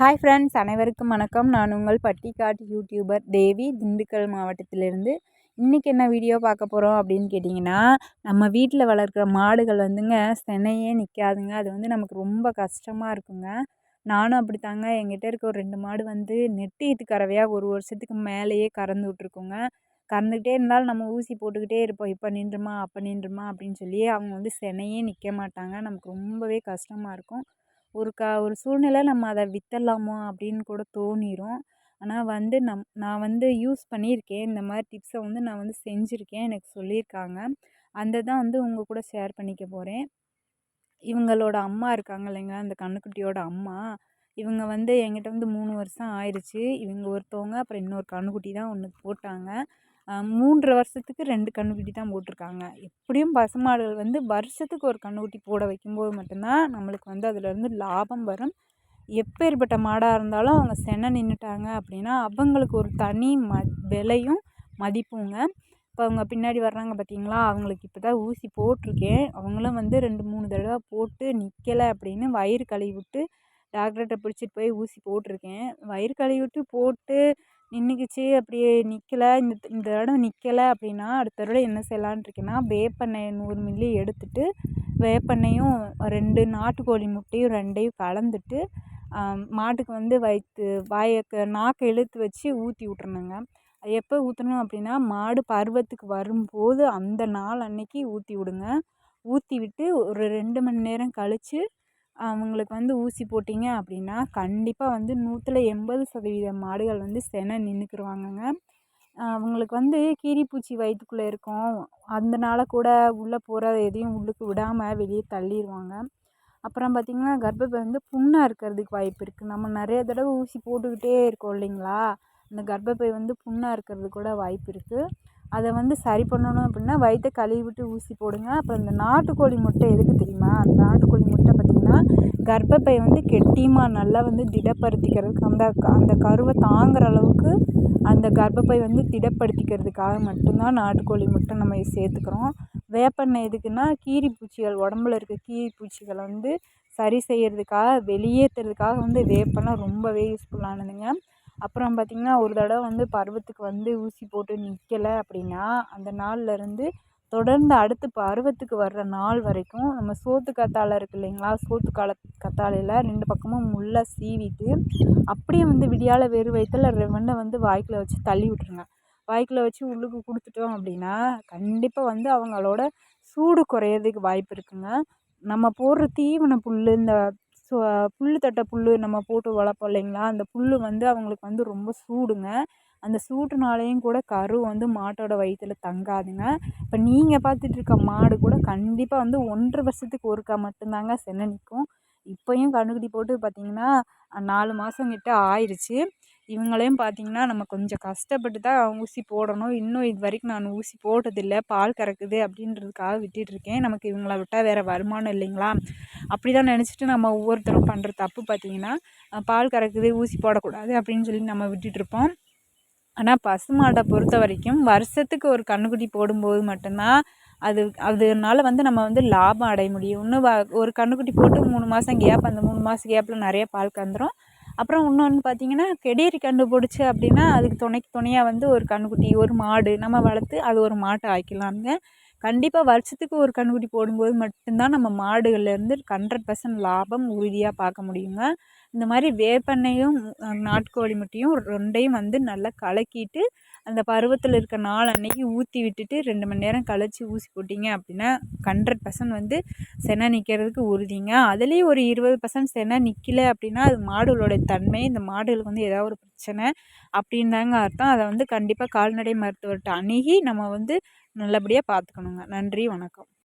Hi friends அனைவருக்கும் வணக்கம். நான் உங்கள் பட்டிக்காட்டு யூடியூபர் தேவி திண்டுக்கல் மாவட்டத்திலிருந்து. இன்றைக்கி என்ன வீடியோ பார்க்க போகிறோம் அப்படின்னு கேட்டிங்கன்னா நம்ம வீட்டில் வளர்க்குற மாடுகள் வந்துங்க செனையே நிற்காதுங்க அது வந்து நமக்கு ரொம்ப கஷ்டமாக இருக்குங்க. நானும் அப்படித்தாங்க. எங்கிட்ட இருக்க ஒரு ரெண்டு மாடு வந்து நெட்டு கறவையாக ஒரு வருஷத்துக்கு மேலேயே கறந்து விட்ருக்குங்க கறந்துக்கிட்டே இருந்தாலும் நம்ம ஊசி போட்டுக்கிட்டே இருப்போம். இப்போ நின்றுமா அப்போ நின்றுமா அப்படின்னு சொல்லி அவங்க வந்து செனையே நிற்க மாட்டாங்க. நமக்கு ரொம்பவே கஷ்டமாக இருக்கும். ஒரு க ஒரு சூழ்நிலை நம்ம அதை விற்றுர்லாமா அப்படின்னு கூட தோணிடும் ஆனால் வந்து நம் நான் வந்து யூஸ் பண்ணியிருக்கேன். இந்த மாதிரி டிப்ஸை வந்து நான் வந்து செஞ்சுருக்கேன். எனக்கு சொல்லியிருக்காங்க. அந்த தான் வந்து உங்கள் கூட ஷேர் பண்ணிக்க போகிறேன் இவங்களோட அம்மா இருக்காங்க இல்லைங்க அந்த கன்றுக்குட்டியோட அம்மா. இவங்க வந்து என்கிட்ட வந்து மூணு வருஷம் ஆயிடுச்சு இவங்க ஒருத்தவங்க அப்புறம் இன்னொரு கன்றுக்குட்டி தான் ஒன்று போட்டாங்க. மூன்றரை வருஷத்துக்கு ரெண்டு கன்றுக்குட்டி தான் போட்டிருக்காங்க. எப்படியும் பசுமாடுகள் வந்து வருஷத்துக்கு ஒரு கன்றுக்குட்டி போட வைக்கும்போது மட்டும்தான் நம்மளுக்கு வந்து அதுலேருந்து லாபம் வரும். எப்பேற்பட்ட மாடாக இருந்தாலும் அவங்க செனை நின்றுட்டாங்க அப்படின்னா அவங்களுக்கு ஒரு தனி ம விலையும் மதிப்புங்க. இப்போ அவங்க பின்னாடி வர்றாங்க பார்த்தீங்களா அவங்களுக்கு இப்போ தான் ஊசி போட்டிருக்கேன். அவங்களும் வந்து ரெண்டு மூணு தடவை போட்டு நிற்கலை அப்படின்னு வயிறு கழுவி விட்டு டாக்டர்கிட்ட பிடிச்சிட்டு போய் ஊசி போட்டிருக்கேன். வயிறு கழுவி விட்டு போட்டு நின்றுக்கிச்சு அப்படியே நிற்கல இந்த இந்த தடவை நிற்கல அப்படின்னா அடுத்த தடவை என்ன செய்யலான்னு இருக்கேன்னா வேப்பெண்ணெய் நூறு மில்லி எடுத்துட்டு வேப்பெண்ணையும் ரெண்டு நாட்டுக்கோழி முட்டையும் ரெண்டையும் கலந்துட்டு மாட்டுக்கு வந்து வயிற்று வாயை நாக்கை இழுத்து வச்சு ஊற்றி விட்றணுங்க எப்போ ஊற்றணும் அப்படின்னா மாடு பருவத்துக்கு வரும்போது அந்த நாள் அன்னைக்கு ஊற்றி விடுங்க. ஊற்றி விட்டு ஒரு ரெண்டு மணி நேரம் கழித்து அவங்களுக்கு வந்து ஊசி போட்டிங்க அப்படின்னா கண்டிப்பாக வந்து நூற்றில் எண்பது சதவீத மாடுகள் வந்து செனை நின்றுக்குருவாங்கங்க அவங்களுக்கு வந்து கீரிப்பூச்சி வயிற்றுக்குள்ளே இருக்கும். அதனால கூட உள்ளே போகிற எதையும் உள்ளுக்கு விடாமல் வெளியே தள்ளிடுவாங்க அப்புறம் பார்த்திங்கன்னா கர்ப்பப்பை வந்து புண்ணாக இருக்கிறதுக்கு வாய்ப்பு இருக்குது நம்ம நிறைய தடவை ஊசி போட்டுக்கிட்டே இருக்கோம் இல்லைங்களா? அந்த கர்ப்பப்பை வந்து புண்ணாக இருக்கிறது கூட வாய்ப்பு இருக்குது அதை வந்து சரி பண்ணணும் அப்படின்னா வயிற்றை கழுவி விட்டு ஊசி போடுங்க. அப்புறம் இந்த நாட்டுக்கோழி முட்டை எதுக்கு தெரியுமா? அந்த நாட்டுக்கோழி முட்டை கர்ப்பப்பை வந்து கெட்டியமாக நல்லா வந்து திடப்படுத்திக்கிறதுக்கு அந்த அந்த கருவை தாங்குகிற அளவுக்கு அந்த கர்ப்பப்பை வந்து திடப்படுத்திக்கிறதுக்காக மட்டும்தான் நாட்டுக்கோழி முட்டை நம்ம சேர்த்துக்கிறோம். வேப்பெண்ணெய் எதுக்குன்னா கீரி பூச்சிகள் உடம்புல இருக்க கீரி பூச்சிகளை வந்து சரி செய்கிறதுக்காக வெளியேற்றுறதுக்காக வந்து வேப்பெண்ணெய் ரொம்பவே யூஸ்ஃபுல்லானதுங்க அப்புறம் பார்த்திங்கன்னா ஒரு தடவை வந்து பருவத்துக்கு வந்து ஊசி போட்டு நிற்கலை அப்படின்னா அந்த நாள்லேருந்து தொடர்ந்து அடுத்து பருவத்துக்கு வர்ற நாள் வரைக்கும் நம்ம சோத்து கத்தாழை இருக்குது இல்லைங்களா? சோத்து கால கத்தாழையில் ரெண்டு பக்கமும் முள்ளை சீவிட்டு அப்படியே வந்து விடியால வெறும் வயிற்றுல ரெவண்டை வந்து வாய்க்கில் வச்சு தள்ளி விட்ருங்க வாய்க்கில் வச்சு உள்ளுக்கு கொடுத்துட்டோம் அப்படின்னா கண்டிப்பாக வந்து அவங்களோட சூடு குறையிறதுக்கு வாய்ப்பு இருக்குங்க. நம்ம போடுற தீவன புல் இந்த ஸோ புல் தட்டை புல் நம்ம போட்டு வளர்ப்போம் இல்லைங்களா? அந்த புல் வந்து அவங்களுக்கு வந்து ரொம்ப சூடுங்க. அந்த சூட்டுனாலேயும் கூட கரு வந்து மாட்டோட வயிற்றுல தங்காதுங்க. இப்போ நீங்கள் பார்த்துட்டு இருக்க மாடு கூட கண்டிப்பாக வந்து ஒன்றரை வருஷத்துக்கு ஒருக்கா மட்டும்தாங்க செனை நிற்கும் இப்போயும் கன்றுக்குட்டி போட்டு பார்த்திங்கன்னா நாலு மாதம் கிட்ட ஆயிடுச்சு இவங்களையும் பார்த்திங்கன்னா நம்ம கொஞ்சம் கஷ்டப்பட்டு தான் ஊசி போடணும். இன்னும் இது வரைக்கும் நான் ஊசி போட்டதில்லை. பால் கறக்குது அப்படின்றதுக்காக விட்டுட்ருக்கேன். நமக்கு இவங்கள விட்டால் வேறு வருமானம் இல்லைங்களா? அப்படி தான் நினச்சிட்டு நம்ம ஒவ்வொருத்தரும் பண்ணுற தப்பு பார்த்திங்கன்னா பால் கறக்குது ஊசி போடக்கூடாது அப்படின்னு சொல்லி நம்ம விட்டுட்ருப்போம். ஆனால் பசு மாட்டை பொறுத்த வரைக்கும் வருஷத்துக்கு ஒரு கன்றுக்குட்டி போடும்போது மட்டும்தான் அது அதனால வந்து நம்ம வந்து லாபம் அடைய முடியும். இன்னும் ஒரு கன்றுக்குட்டி போட்டு மூணு மாதம் கேப் அந்த மூணு மாதம் கேப்பில் நிறைய பால் கந்துடும் அப்புறம் இன்னொன்று பார்த்தீங்கன்னா கெடேரி கண்டுபிடிச்சி அப்படின்னா அதுக்கு துணைக்கு துணையாக வந்து ஒரு கன்றுக்குட்டி ஒரு மாடு நம்ம வளர்த்து அது ஒரு மாட்டை ஆக்கிக்கலாமுங்க கண்டிப்பாக வருஷத்துக்கு ஒரு கன்றுக்குட்டி போடும்போது மட்டும்தான் நம்ம மாடுகள்லேருந்து ஹண்ட்ரட் பர்சன்ட் லாபம் உறுதியாக பார்க்க முடியுங்க. இந்த மாதிரி வேப்பெண்ணையும் நாட்டுக்கோழி முட்டையும் ரெண்டையும் வந்து நல்லா கலக்கிட்டு அந்த பருவத்தில் இருக்க நாள் அன்னைக்கு ஊற்றி விட்டுட்டு ரெண்டு மணி நேரம் கழித்து ஊசி போட்டிங்க அப்படின்னா ஹண்ட்ரட் பர்சன்ட் வந்து செனை நிற்கிறதுக்கு உறுதிங்க. அதுலேயும் ஒரு இருபது பர்சன்ட் செனை நிற்கல அப்படின்னா அது மாடுகளோட தன்மை இந்த மாடுகளுக்கு வந்து ஏதாவது ஒரு பிரச்சனை அப்படின்னு தாங்க அர்த்தம். அதை வந்து கண்டிப்பாக கால்நடை மருத்துவர்கிட்ட அணுகி நம்ம வந்து நல்லபடியாக பார்த்துக்கணுங்க. நன்றி வணக்கம்.